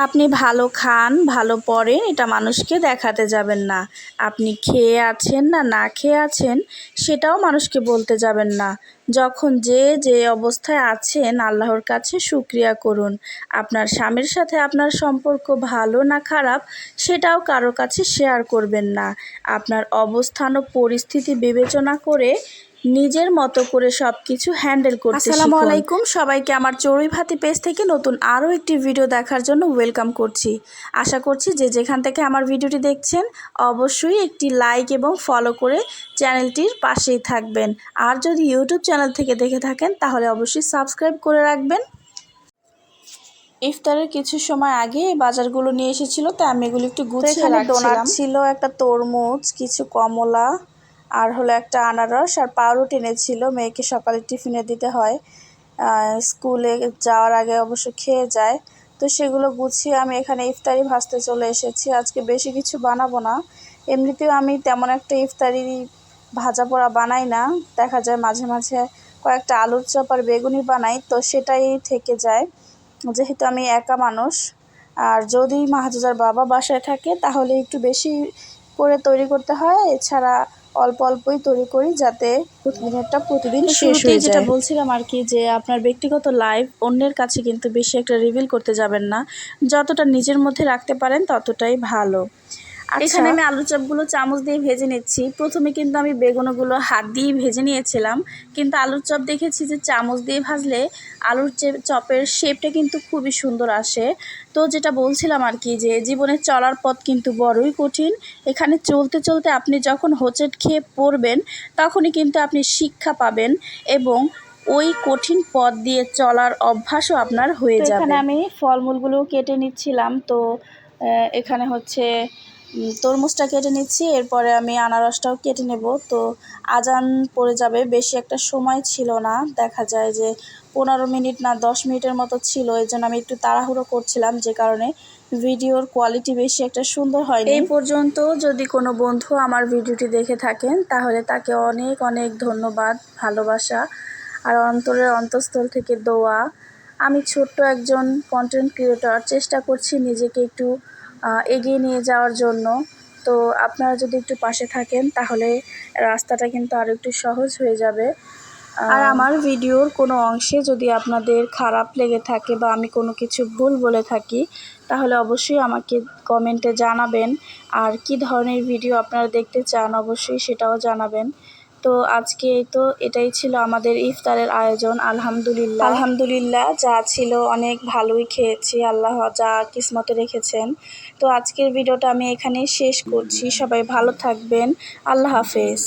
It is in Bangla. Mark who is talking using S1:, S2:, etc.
S1: আপনি ভালো খান, ভালো পড়েন, এটা মানুষকে দেখাতে যাবেন না। আপনি খেয়ে আছেন না না খেয়ে আছেন, সেটাও মানুষকে বলতে যাবেন না। যখন যে যে অবস্থায় আছেন, আল্লাহর কাছে শুক্রিয়া করুন। আপনার স্বামীর সাথে আপনার সম্পর্ক ভালো না খারাপ, সেটাও কারও কাছে শেয়ার করবেন না। আপনার অবস্থান ও পরিস্থিতি বিবেচনা করে নিজের মতো করে সব কিছু হ্যান্ডেল করতে আসসালামু আলাইকুম সবাইকে আমার চড়ুই ভাতি পেজ থেকে নতুন আরও একটি ভিডিও দেখার জন্য ওয়েলকাম করছি। আশা করছি যে যেখান থেকে আমার ভিডিওটি দেখছেন অবশ্যই একটি লাইক এবং ফলো করে চ্যানেলটির পাশেই থাকবেন। আর যদি ইউটিউব চ্যানেল থেকে দেখে থাকেন তাহলে অবশ্যই সাবস্ক্রাইব করে রাখবেন। ইফতারের কিছু সময় আগে বাজারগুলো নিয়ে এসেছিল তাই আমি এগুলো একটু গুছিয়ে রাখছিলাম। ছিল একটা তরমুজ কিছু কমলা আর হলো একটা আনারস আর পাউরুটি এনেছিল, মেয়েকে সকালে টিফিনে দিতে হয়। স্কুলে যাওয়ার আগে অবশ্য খেয়ে যায়। তো সেগুলো গুছিয়ে আমি এখানে ইফতারি ভাজতে চলে এসেছি। আজকে বেশি কিছু বানাবো না। এমনিতেও আমি তেমন একটা ইফতারি ভাজা পোড়া বানাই না। দেখা যায় মাঝে মাঝে কয়েকটা আলুর চপ আর বেগুনি বানাই, তো সেটাই থেকে যায়। যেহেতু আমি একা মানুষ, আর যদি মাহাজুজার বাবা বাসায় থাকে, তাহলে একটু বেশি করে তৈরি করতে হয়। এছাড়া অল্প অল্পই তৈরি করি যাতে প্রতিদিনেরটা প্রতিদিন শেষ হয়ে যায়। যেটা বলছিলাম আর কি যে আপনার ব্যক্তিগত লাইফ অন্যের কাছে কিন্তু বেশি একটা রিভিল করতে যাবেন না। যতটা নিজের মধ্যে রাখতে পারেন ততটাই ভালো। এখানে আমি আলু চপগুলো চামচ দিয়ে ভেজে নিচ্ছি। প্রথমে কিন্তু আমি বেগুনগুলো হাত দিয়ে ভেজে নিয়েছিলাম। কিন্তু আলুর চপ দেখেছি যে চামচ দিয়ে ভাজলে আলুর চপের শেপটা কিন্তু খুবই সুন্দর আসে। তো যেটা বলছিলাম আর কি যে জীবনে চলার পথ কিন্তু বড়ই কঠিন। এখানে চলতে চলতে আপনি যখন হোঁচট খেয়ে পড়বেন তখনই কিন্তু আপনি শিক্ষা পাবেন এবং ওই কঠিন পথ দিয়ে চলার অভ্যাসও আপনার হয়ে যাবে। এখানে আমি ফলমূলগুলো কেটে নিচ্ছিলাম। তো এখানে হচ্ছে তরমুজটা কেটে নিচ্ছি, এরপরে আমি আনারসটাও কেটে নেব। তো আজান পড়ে যাবে, বেশি একটা সময় ছিল না, দেখা যায় যে পনেরো মিনিট না দশ মিনিটের মতো ছিল, এই জন্য আমি একটু তাড়াহুড়ো করছিলাম যে কারণে ভিডিওর কোয়ালিটি বেশি একটা সুন্দর হয় এই পর্যন্ত যদি কোনো বন্ধু আমার ভিডিওটি দেখে থাকেন, তাহলে তাকে অনেক অনেক ধন্যবাদ, ভালোবাসা, আর অন্তরের অন্তঃস্থল থেকে দোয়া। আমি ছোট্ট একজন কন্টেন্ট ক্রিয়েটর চেষ্টা করছি নিজেকে একটু এগিয়ে নিয়ে যাওয়ার জন্য। তো আপনারা যদি একটু পাশে থাকেন তাহলে রাস্তাটা কিন্তু আরও একটু সহজ হয়ে যাবে। আর আমার ভিডিওর কোনো অংশে যদি আপনাদের খারাপ লেগে থাকে বা আমি কোনো কিছু ভুল বলে থাকি তাহলে অবশ্যই আমাকে কমেন্টে জানাবেন। আর কি ধরনের ভিডিও আপনারা দেখতে চান অবশ্যই সেটাও জানাবেন। তো আজকে তো এটাই ছিল আমাদের ইফতারের আয়োজন, আলহামদুলিল্লাহ। আলহামদুলিল্লাহ, যা ছিল অনেক ভালোই খেয়েছি, আল্লাহ যা কিসমতে রেখেছেন। তো আজকের ভিডিওটা আমি এখানেই শেষ করছি, সবাই ভালো থাকবেন, আল্লাহ হাফেজ।